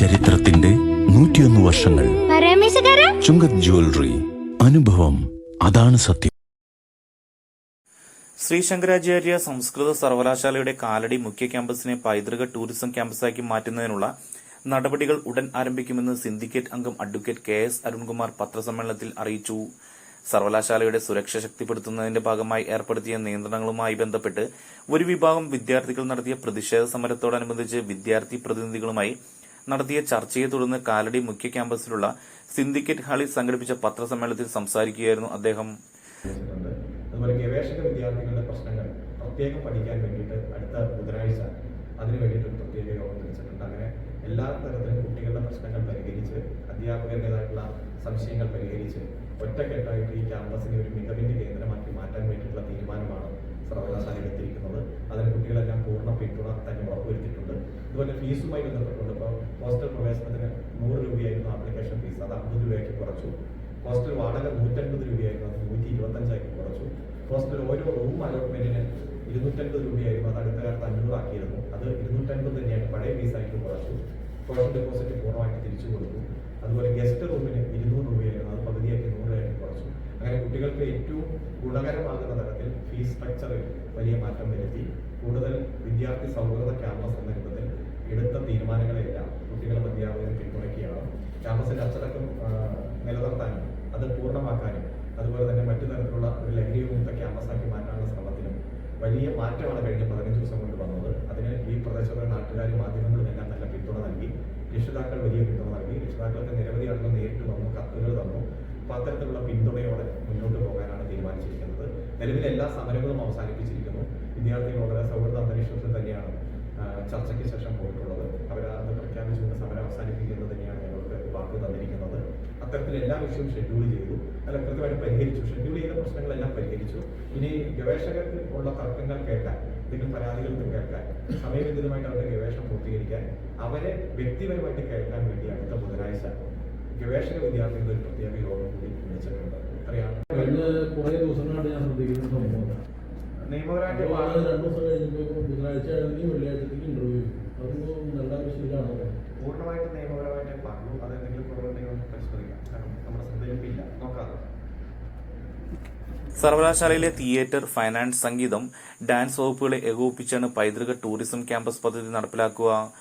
ചരിത്രത്തിന്റെ നൂറ്റിയൊന്ന് വർഷങ്ങൾ. ചുങ്കത് ജ്വല്ലറി. അനുഭവം. അതാണ് സത്യം. ശ്രീ ശങ്കരാചാര്യ സംസ്കൃത സർവകലാശാലയുടെ കാലടി മുഖ്യ ക്യാമ്പസിനെ പൈതൃക ടൂറിസം ക്യാമ്പസാക്കി മാറ്റുന്നതിനുള്ള നടപടികൾ ഉടൻ ആരംഭിക്കുമെന്ന് സിൻഡിക്കേറ്റ് അംഗം അഡ്വക്കേറ്റ് കെ എസ് അരുൺകുമാർ പത്രസമ്മേളനത്തിൽ അറിയിച്ചു. സർവകലാശാലയുടെ സുരക്ഷ ശക്തിപ്പെടുത്തുന്നതിന്റെ ഭാഗമായി ഏർപ്പെടുത്തിയ നിയന്ത്രണങ്ങളുമായി ബന്ധപ്പെട്ട് ഒരു വിഭാഗം വിദ്യാർത്ഥികൾ നടത്തിയ പ്രതിഷേധ സമരത്തോടനുബന്ധിച്ച് വിദ്യാർത്ഥി പ്രതിനിധികളുമായി നടത്തിയ ചർച്ചയെ തുടർന്ന് കാലടി മുഖ്യ ക്യാമ്പസിലുള്ള സിൻഡിക്കേറ്റ് ഹാളിൽ സംഘടിപ്പിച്ച പത്രസമ്മേളനത്തിൽ സംസാരിക്കുകയായിരുന്നു അദ്ദേഹം. അതുപോലെ ഗവേഷക വിദ്യാർത്ഥികളുടെ പ്രശ്നങ്ങൾ പ്രത്യേകം പഠിക്കാൻ വേണ്ടിയിട്ട് അടുത്ത ബുധനാഴ്ച അതിനു വേണ്ടിയിട്ട് പ്രത്യേക യോഗം വിളിച്ചിട്ടുണ്ട്. അങ്ങനെ എല്ലാ തരത്തിലും കുട്ടികളുടെ പ്രശ്നങ്ങൾ പരിഹരിച്ച് അധ്യാപകരുടേതായിട്ടുള്ള സംശയങ്ങൾ പരിഹരിച്ച് ഒറ്റക്കെട്ടായിട്ട് ഈ ക്യാമ്പസിനെ ഒരു മികവിന്റെ കേന്ദ്രമാക്കി മാറ്റാൻ വേണ്ടിയിട്ടുള്ള തീരുമാനമാണ് സർവകലാശാല എടുത്തിരിക്കുന്നത് അതിന് കുട്ടികളെല്ലാം പൂർണ പിന്തുണ തന്നെ ഉറപ്പുവരുത്തിയിട്ടുണ്ട്. അതുപോലെ ഫീസുമായി ബന്ധപ്പെട്ടുകൊണ്ട് ഇപ്പോൾ ഹോസ്റ്റൽ പ്രവേശനത്തിന് നൂറ് രൂപയായിരുന്നു ആപ്ലിക്കേഷൻ ഫീസ് അത് അമ്പത് രൂപയാക്കി കുറച്ചു. ഹോസ്റ്റൽ വാടക നൂറ്റൻപത് രൂപയായിരുന്നു. അത് നൂറ്റി ഇരുപത്തഞ്ചാക്കി കുറച്ചു. ഹോസ്റ്റൽ ഓരോ റൂം അലോട്ട്മെന്റിന് ഇരുന്നൂറ്റൻപത് രൂപയായിരുന്നു. അത് അടുത്ത കാലത്ത് അഞ്ഞൂറാക്കിയിരുന്നു. അത് ഇരുന്നൂറ്റൻപത് തന്നെയാണ് പഴയ ഫീസായിട്ട് കുറച്ചു. ഫോഷൻ ഡെപ്പോസിറ്റ് പൂർണമായിട്ട് തിരിച്ചു കൊടുത്തു. അതുപോലെ ഗസ്റ്റ് റൂമിന് ഇരുന്നൂറ് രൂപയായിരുന്നു. അത് പകുതിയാക്കി നൂറായിട്ട് കുറച്ചു. അങ്ങനെ കുട്ടികൾക്ക് ഏറ്റവും ഗുണകരമാകുന്ന തരത്തിൽ ഫീസ് സ്ട്രക്ചറിൽ വലിയ മാറ്റം വരുത്തി. കൂടുതൽ വിദ്യാർത്ഥി സൗഹൃദ ക്യാമ്പസ് എന്ന എടുത്ത തീരുമാനങ്ങളെല്ലാം കുട്ടികളും അധ്യാപകരും പിന്തുണയ്ക്കുകയാണ്. ക്യാമ്പസിന്റെ അച്ചടക്കം നിലനിർത്താനും അത് പൂർണമാക്കാനും അതുപോലെ തന്നെ മറ്റു തരത്തിലുള്ള ഒരു ലഹരി വിമുക്ത ക്യാമ്പസാക്കി മാറ്റാനുള്ള ശ്രമത്തിനും വലിയ മാറ്റമാണ് കഴിഞ്ഞ പതിനഞ്ച് ദിവസം കൊണ്ട് വന്നത്. അതിന് ഈ പ്രദേശത്തെ നാട്ടുകാരും മാധ്യമങ്ങളും എല്ലാം നല്ല പിന്തുണ നൽകി. രക്ഷിതാക്കൾ വലിയ പിന്തുണ നൽകി. രക്ഷിതാക്കൾക്ക് നിരവധി ആളുകൾ നേരിട്ട് വന്നു കത്തുകൾ തന്നു. അപ്പോൾ അത്തരത്തിലുള്ള പിന്തുണയോടെ മുന്നോട്ട് പോകാനാണ് തീരുമാനിച്ചിരിക്കുന്നത്. നിലവിൽ എല്ലാ സമരങ്ങളും അവസാനിപ്പിച്ചിരിക്കുന്നു. വിദ്യാർത്ഥികൾ വളരെ സൗഹൃദ അന്തരീക്ഷത്തിൽ തന്നെയാണ് ചർച്ചയ്ക്ക് ശേഷം വാക്ക് തന്നിരിക്കുന്നത്. അത്തരത്തിൽ എല്ലാ വിഷയവും ഷെഡ്യൂൾ ചെയ്തു. അല്ല കൃത്യമായിട്ട് പരിഹരിച്ചു. ഷെഡ്യൂൾ ചെയ്ത പ്രശ്നങ്ങളെല്ലാം പരിഹരിച്ചു. ഇനി ഗവേഷകർക്ക് ഉള്ള തർക്കങ്ങൾ കേൾക്കാൻ എന്തെങ്കിലും പരാതികൾക്ക് കേൾക്കാൻ സമയബന്ധിതമായിട്ട് അവരുടെ ഗവേഷണം പൂർത്തീകരിക്കാൻ അവരെ വ്യക്തിപരമായിട്ട് കേൾക്കാൻ വേണ്ടി അടുത്ത ബുധനാഴ്ച ഗവേഷക വിദ്യാർത്ഥികളുടെ ഒരു പ്രത്യേക യോഗം കൂടി വിളിച്ചിട്ടുണ്ട്. കഴിഞ്ഞ കുറേ ദിവസങ്ങളാണ് ഞാൻ ശ്രദ്ധിക്കുന്ന സംഭവം. നിയമപരമായിട്ട് അപ്പോൾ വാ- ദിവസം കഴിഞ്ഞപ്പോൾ ബുധനാഴ്ച ആണെങ്കിൽ വെള്ളിയാഴ്ചത്തേക്ക് ഇന്റർവ്യൂ അതൊന്നും നല്ല ശീലമാണോ പൂർണമായിട്ട് നിയമപരമായിട്ട് പറഞ്ഞു. അത് എന്തെങ്കിലും കുറവുണ്ടെങ്കിൽ നമുക്ക് പരിശോധിക്കാം. കാരണം നമ്മുടെ ശ്രദ്ധയിലില്ല നോക്കാതെ. സർവകലാശാലയിലെ തിയേറ്റർ ഫൈനാൻസ് സംഗീതം ഡാൻസ് വകുപ്പുകളെ ഏകോപിപ്പിച്ചാണ് പൈതൃക ടൂറിസം ക്യാമ്പസ് പദ്ധതി നടപ്പിലാക്കുക.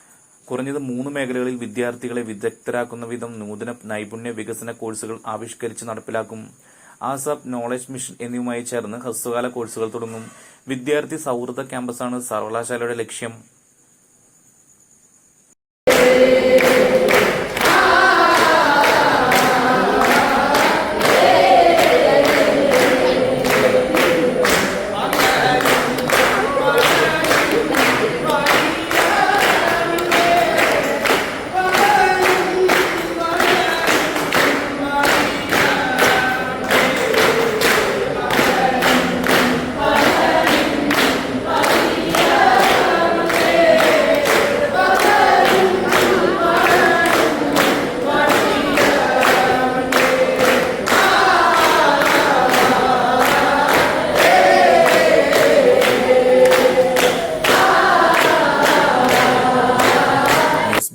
കുറഞ്ഞത് മൂന്ന് മേഖലകളിൽ വിദ്യാർത്ഥികളെ വിദഗ്ധരാക്കുന്ന വിധം നൂതന നൈപുണ്യ വികസന കോഴ്സുകൾ ആവിഷ്കരിച്ച് നടപ്പിലാക്കും. ആസാപ് നോളജ് മിഷൻ എന്നിവയുമായി ചേർന്ന് ഹ്രസ്വകാല കോഴ്സുകൾ തുടങ്ങും. വിദ്യാർത്ഥി സൗഹൃദ ക്യാമ്പസാണ് സർവകലാശാലയുടെ ലക്ഷ്യം.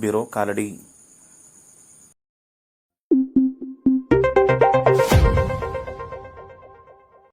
ബ്യൂറോ കാലടി